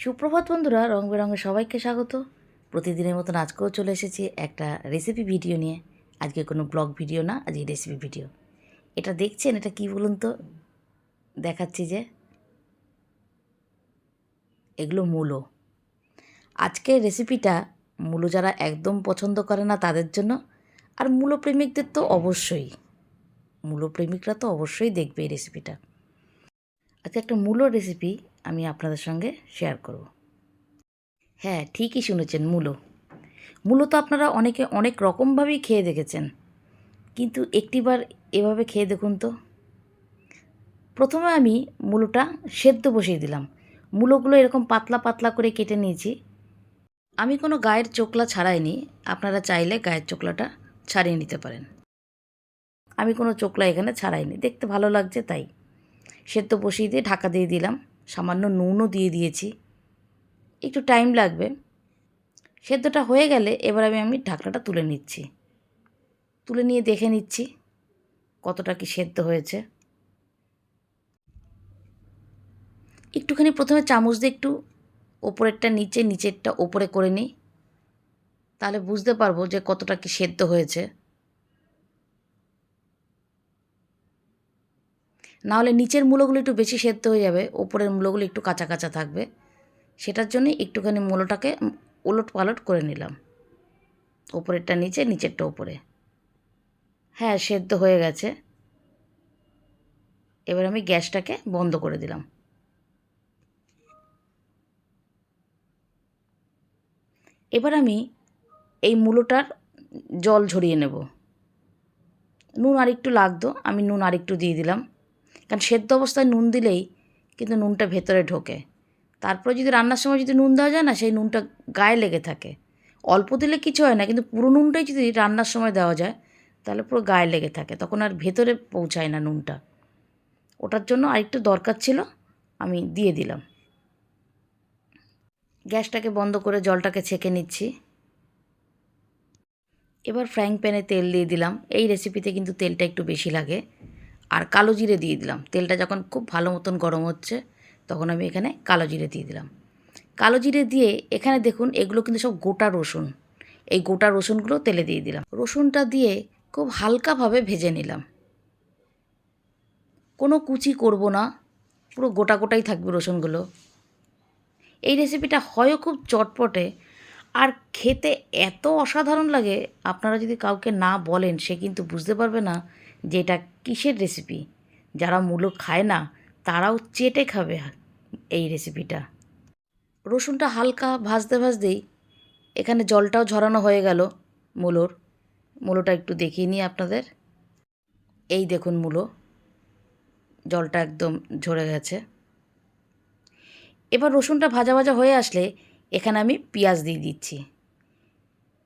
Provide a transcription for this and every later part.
সুপ্রভাত বন্ধুরা, রং বেরঙে সবাইকে স্বাগত। প্রতিদিনের মতন আজকেও চলে এসেছি একটা রেসিপি ভিডিও নিয়ে। আজকে কোনো ব্লগ ভিডিও না, আজকে রেসিপি ভিডিও এটা দেখছেন? এটা কি বলুন তো? দেখাচ্ছি যে। এগুলো মূলো। আজকের রেসিপিটা মূলো যারা একদম পছন্দ করে না তাদের জন্য, আর মূলো প্রেমিকদের তো অবশ্যই। মূলো প্রেমিকরা তো অবশ্যই দেখবে এই রেসিপিটা আজকে একটা মূলো রেসিপি আমি আপনাদের সঙ্গে শেয়ার করব। হ্যাঁ ঠিকই শুনেছেন মূলো। মূলো তো আপনারা অনেকে অনেক রকমভাবেই খেয়ে দেখেছেন। কিন্তু একটিবার এভাবে খেয়ে দেখুন তো। প্রথমে আমি মূলোটা সেদ্ধ বসিয়ে দিলাম। মূলোগুলো এরকম পাতলা পাতলা করে কেটে নিয়েছি। আমি কোনো গায়ের চোকলা ছাড়াইনি। আপনারা চাইলে গায়ের চোকলাটা ছাড়িয়ে নিতে পারেন। আমি কোনো চোকলা এখানে ছাড়াইনি। দেখতে ভালো লাগছে তাই। সেদ্ধ বসিয়ে দিয়ে ঢাকা দিয়ে দিলাম। সামান্য নুনও দিয়ে দিয়েছি। একটু টাইম লাগবে। সেদ্ধটা হয়ে গেলে এবার আমি আমি ঢাকনাটা তুলে নিচ্ছি। তুলে নিয়ে দেখে নিচ্ছি কতটা কি সেদ্ধ হয়েছে। একটুখানি প্রথমে চামচ দিয়ে একটু ওপরেরটা নিচে, নিচেরটা ওপরে করে নিই। তাহলে বুঝতে পারব যে কতটা কি সেদ্ধ হয়েছে। নাহলে নিচের মূলগুলো একটু বেশি সেদ্ধ হয়ে যাবে, ওপরের মূলগুলো একটু কাঁচা কাঁচা থাকবে। সেটার জন্য একটুখানি মূলোটাকে ওলট পালট করে নিলাম। ওপরেরটা নিচে, নিচেরটা ওপরে। হ্যাঁ সেদ্ধ হয়ে গেছে। এবার আমি গ্যাসটাকে বন্ধ করে দিলাম। এবার আমি এই মূলোটার জল ঝরিয়ে নেব। নুন আরেকটু লাগতো, আমি নুন আরেকটু দিয়ে দিলাম। কারণ সেদ্ধ অবস্থায় নুন দিলেই কিন্তু নুনটা ভেতরে ঢোকে। তারপরে যদি রান্নার সময় যদি নুন দেওয়া যায় না, সেই নুনটা গায়ে লেগে থাকে। অল্প দিলে কিছু হয় না, কিন্তু পুরো নুনটাই যদি রান্নার সময় দেওয়া যায়, তাহলে পুরো গায়ে লেগে থাকে। তখন আর ভেতরে পৌঁছায় না নুনটা। ওটার জন্য আরেকটু দরকার ছিল, আমি দিয়ে দিলাম। গ্যাসটাকে বন্ধ করে জলটাকে ছেঁকে নিচ্ছি। এবার ফ্রাইং প্যানে তেল দিয়ে দিলাম। এই রেসিপিতে কিন্তু তেলটা একটু বেশি লাগে। আর কালো জিরে দিয়ে দিলাম। তেলটা যখন খুব ভালো মতন গরম হচ্ছে, তখন আমি এখানে কালো জিরে দিয়ে দিলাম। কালো জিরে দিয়ে এখানে দেখুন, এগুলো কিন্তু সব গোটা রসুন। এই গোটা রসুনগুলো তেলে দিয়ে দিলাম। রসুনটা দিয়ে খুব হালকাভাবে ভেজে নিলাম। কোনো কুচি করব না, পুরো গোটা গোটাই থাকবে রসুনগুলো। এই রেসিপিটা হয়ও খুব চটপটে, আর খেতে এত অসাধারণ লাগে, আপনারা যদি কাউকে না বলেন, সে কিন্তু বুঝতে পারবে না যে এটা কিসের রেসিপি যারা মূলো খায় না, তারাও চেটে খাবে এই রেসিপিটা রসুনটা হালকা ভাজতে ভাজতেই এখানে জলটাও ঝরানো হয়ে গেল মূলোর। মূলোটা একটু দেখিয়ে নিই আপনাদের। এই দেখুন মূলো। জলটা একদম ঝরে গেছে। এবার রসুনটা ভাজা ভাজা হয়ে আসলে এখানে আমি পেঁয়াজ দিয়ে দিচ্ছি।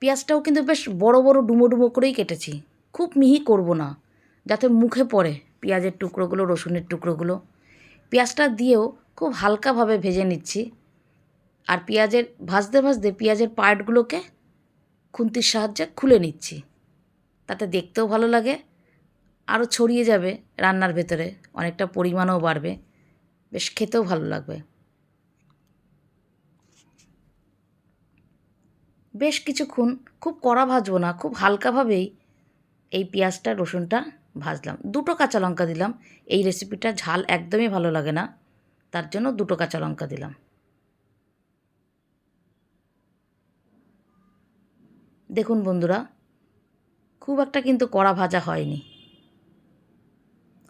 পেঁয়াজটাও কিন্তু বেশ বড় বড় ডুমো ডুমো করেই কেটেছি। খুব মিহি করব না। যাতে মুখে পড়ে পেঁয়াজের টুকরোগুলো, রসুনের টুকরোগুলো। পেঁয়াজটা দিয়েও খুব হালকাভাবে ভেজে নিচ্ছি। আর পেঁয়াজের, ভাজতে ভাজতে পেঁয়াজের পার্টগুলোকে খুন্তির সাহায্যে খুলে নিচ্ছি। তাতে দেখতেও ভালো লাগে। আরও ছড়িয়ে যাবে রান্নার ভেতরে, অনেকটা পরিমাণও বাড়বে। বেশ খেতেও ভালো লাগবে। বেশ কিছুক্ষণ খুব কড়া ভাজবো না, খুব হালকাভাবেই এই পেঁয়াজটা, রসুনটা ভাজলাম। দুটো কাঁচা লঙ্কা দিলাম। এই রেসিপিটা ঝাল একদমই ভালো লাগে না। তার জন্য দুটো কাঁচা লঙ্কা দিলাম। দেখুন বন্ধুরা, খুব একটা কিন্তু কড়া ভাজা হয়নি।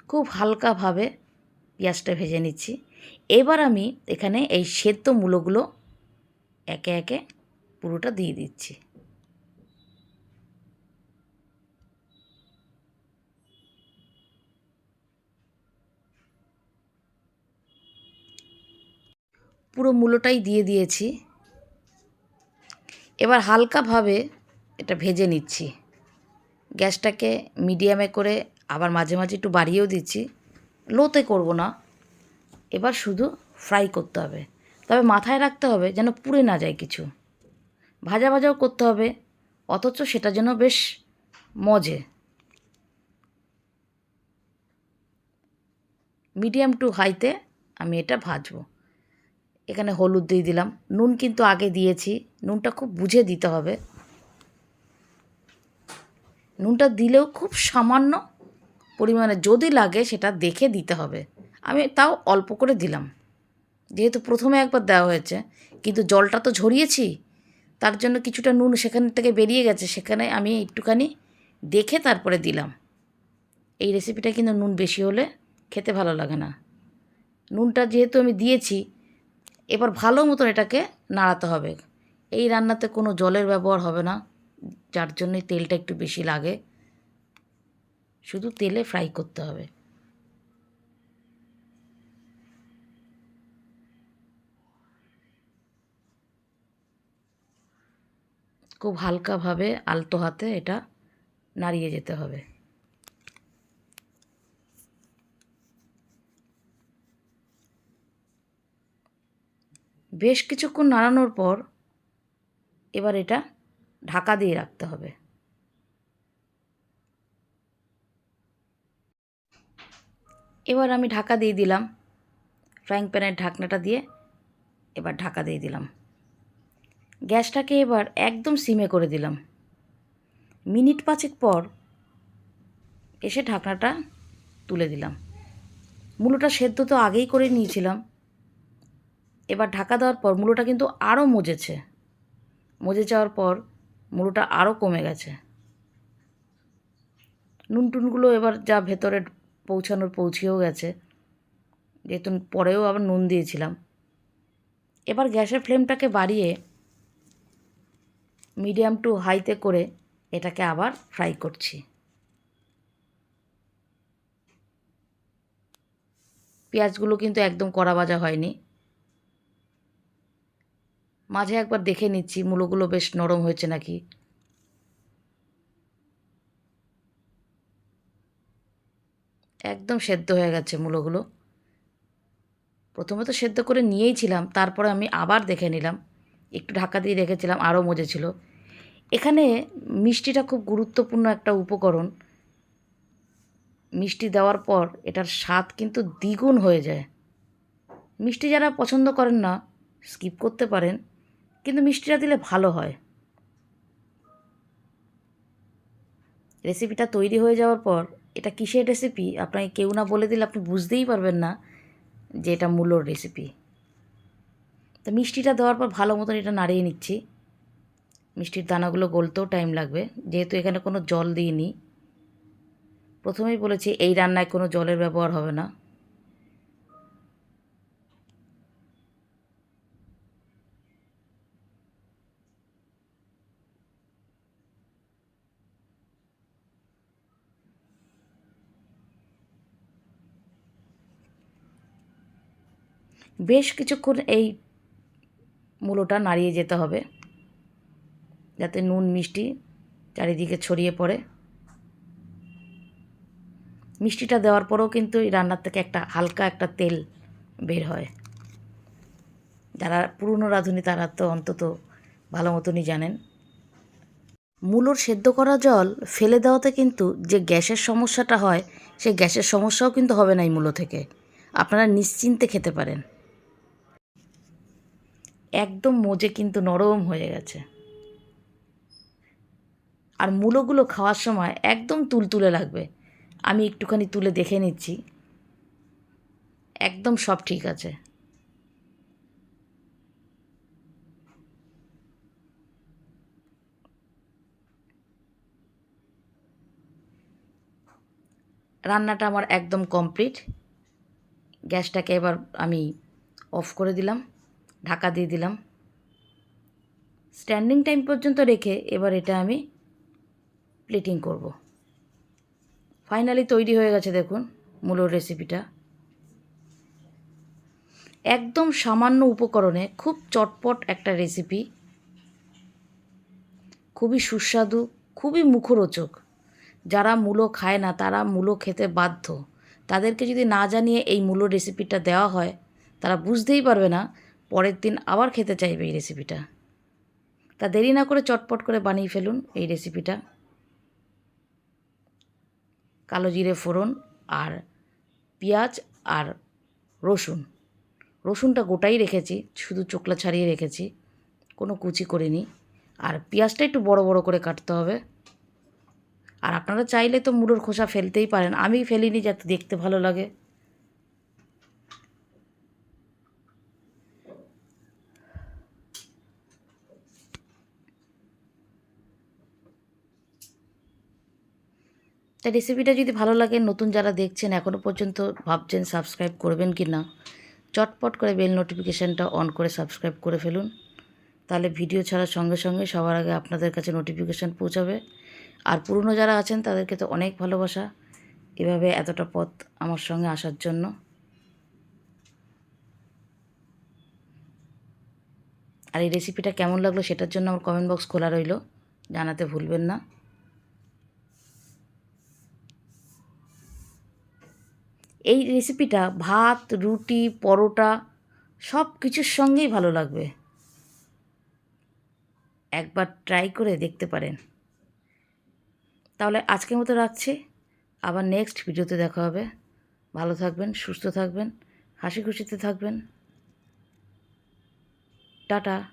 খুব হালকাভাবে পেঁয়াজটা ভেজে নিচ্ছি। এবার আমি এখানে এই সেদ্ধ মূলোগুলো একে একে পুরোটা দিয়ে দিচ্ছি। পুরো মূলোটাই দিয়ে দিয়েছি। এবার হালকাভাবে এটা ভেজে নিচ্ছি। গ্যাসটাকে মিডিয়ামে করে আবার মাঝে মাঝে একটু বাড়িয়েও দিচ্ছি। লোতে করব না। এবার শুধু ফ্রাই করতে হবে। তবে মাথায় রাখতে হবে যেন পুড়ে না যায় কিছু। ভাজা ভাজাও করতে হবে। অথচ সেটা যেন বেশ মজে। মিডিয়াম টু হাইতে আমি এটা ভাজবো। এখানে হলুদ দিয়ে দিলাম। নুন কিন্তু আগে দিয়েছি। নুনটা খুব বুঝে দিতে হবে। নুনটা দিলেও খুব সামান্য পরিমাণে যদি লাগে সেটা দেখে দিতে হবে। আমি তাও অল্প করে দিলাম। যেহেতু প্রথমে একবার দেওয়া হয়েছে, কিন্তু জলটা তো ঝরিয়েছি, তার জন্য কিছুটা নুন সেখান থেকে বেরিয়ে গেছে। সেখানে আমি একটুখানি দেখে তারপরে দিলাম। এই রেসিপিটা কিন্তু নুন বেশি হলে খেতে ভালো লাগে না। নুনটা যেহেতু আমি দিয়েছি এবার ভালো মতন এটাকে নাড়াতে হবে। এই রান্নাতে কোনো জলের ব্যবহার হবে না, যার জন্যই তেলটা একটু বেশি লাগে। শুধু তেলে ফ্রাই করতে হবে। খুব হালকাভাবে আলতো হাতে এটা নাড়িয়ে যেতে হবে। বেশ কিছুক্ষণ নাড়ানোর পর এবার এটা ঢাকা দিয়ে রাখতে হবে। এবার আমি ঢাকা দিয়ে দিলাম। ফ্রাইং প্যানের ঢাকনাটা দিয়ে এবার ঢাকা দিয়ে দিলাম। গ্যাসটাকে এবার একদম সিমে করে দিলাম। মিনিট পাঁচেক পর এসে ঢাকনাটা তুলে দিলাম। মূলোটা সেদ্ধ তো আগেই করে নিয়েছিলাম। এবার ঢাকা দেওয়ার পর মূলোটা কিন্তু আরও মজেছে। মজে যাওয়ার পর মূলোটা আরও কমে গেছে। নুন টুনগুলো এবার যা ভেতরে পৌঁছানোর পৌঁছেও গেছে। যেহেতু পরেও আবার নুন দিয়েছিলাম। এবার গ্যাসের ফ্লেমটাকে বাড়িয়ে মিডিয়াম টু হাইতে করে এটাকে আবার ফ্রাই করছি। পেঁয়াজগুলো কিন্তু একদম কড়া ভাজা হয়নি। মাঝে একবার দেখে নিচ্ছি, মূলোগুলো বেশ নরম হয়েছে নাকি। একদম সেদ্ধ হয়ে গেছে মূলোগুলো। প্রথমে তো সেদ্ধ করে নিয়েইছিলাম তারপরে আমি আবার দেখে নিলাম। একটু ঢাকা দিয়ে রেখেছিলাম, আরও মজেছিল এখানে মিষ্টিটা খুব গুরুত্বপূর্ণ একটা উপকরণ। মিষ্টি দেওয়ার পর এটার স্বাদ কিন্তু দ্বিগুণ হয়ে যায়। মিষ্টি যারা পছন্দ করেন না, স্কিপ করতে পারেন। কিন্তু মিষ্টিটা দিলে ভালো হয়। রেসিপিটা তৈরি হয়ে যাওয়ার পর, এটা কিসের রেসিপি আপনাকে কেউ না বলে দিলে আপনি বুঝতেই পারবেন না যে এটা মূলোর রেসিপি তো মিষ্টিটা দেওয়ার পর ভালো মতন এটা নাড়িয়ে নিচ্ছি। মিষ্টির দানাগুলো গলতেও টাইম লাগবে। যেহেতু এখানে কোনো জল দিইনি। প্রথমেই বলেছি এই রান্নায় কোনো জলের ব্যবহার হবে না। বেশ কিছুক্ষণ এই মূলোটা নাড়িয়ে যেতে হবে, যাতে নুন মিষ্টি চারিদিকে ছড়িয়ে পড়ে। মিষ্টিটা দেওয়ার পরেও কিন্তু এই রান্নার থেকে একটা হালকা একটা তেল বের হয়। যারা পুরনো রাঁধুনি, তারা তো অন্তত ভালো মতনই জানেন। মূলোর সেদ্ধ করা জল ফেলে দেওয়াতে কিন্তু যে গ্যাসের সমস্যাটা হয়, সেই গ্যাসের সমস্যাও কিন্তু হবে না এই মূলো থেকে। আপনারা নিশ্চিন্তে খেতে পারেন। একদম মজে কিন্তু নরম হয়ে গেছে। আর মূলোগুলো খাওয়ার সময় একদম তুলতুলে লাগবে। আমি একটুখানি তুলে দেখে নিচ্ছি। একদম সব ঠিক আছে। রান্নাটা আমার একদম কমপ্লিট। গ্যাসটাকে এবার আমি অফ করে দিলাম। ঢাকা দিয়ে দিলাম। স্ট্যান্ডিং টাইম পর্যন্ত রেখে এবার এটা আমি প্লেটিং করব। ফাইনালি তৈরি হয়ে গেছে দেখুন মূলোর রেসিপিটা একদম সামান্য উপকরণে খুব চটপট একটা রেসিপি খুবই সুস্বাদু, খুবই মুখরোচক। যারা মূলো খায় না, তারা মূলো খেতে বাধ্য। তাদেরকে যদি না জানিয়ে এই মূলো রেসিপিটা দেওয়া হয়, তারা বুঝতেই পারবে না পরের দিন আবার খেতে চাইবে এই রেসিপিটা তা দেরি না করে চটপট করে বানিয়ে ফেলুন এই রেসিপিটা কালো জিরে ফোড়ন আর পেঁয়াজ আর রসুন। রসুনটা গোটাই রেখেছি, শুধু চোকলা ছাড়িয়ে রেখেছি, কোনো কুচি করিনি। আর পেঁয়াজটা একটু বড় বড় করে কাটতে হবে। আর আপনারা চাইলে তো মুলোর খোসা ফেলতেই পারেন আমি ফেলিনি যাতে দেখতে ভালো লাগে। তা রেসিপিটা যদি ভালো লাগে, নতুন যারা দেখছেন এখনও পর্যন্ত ভাবছেন সাবস্ক্রাইব করবেন কি না, চটপট করে বেল নোটিফিকেশানটা অন করে সাবস্ক্রাইব করে ফেলুন। তাহলে ভিডিও ছাড়ার সঙ্গে সঙ্গে সবার আগে আপনাদের কাছে নোটিফিকেশান পৌঁছাবে। আর পুরনো যারা আছেন, তাদেরকে তো অনেক ভালোবাসা। এভাবে এতটা পথ আমার সঙ্গে আসার জন্য। আর এই রেসিপিটা কেমন লাগল, সেটার জন্য আমার কমেন্ট বক্স খোলা রইল। জানাতে ভুলবেন না। এই রেসিপিটা ভাত, রুটি, পরোটা সব কিছুর সঙ্গেই ভালো লাগবে। একবার ট্রাই করে দেখতে পারেন। তাহলে আজকের মতো রাখছি। আবার নেক্সট ভিডিওতে দেখা হবে। ভালো থাকবেন, সুস্থ থাকবেন, হাসি খুশিতে থাকবেন। টাটা।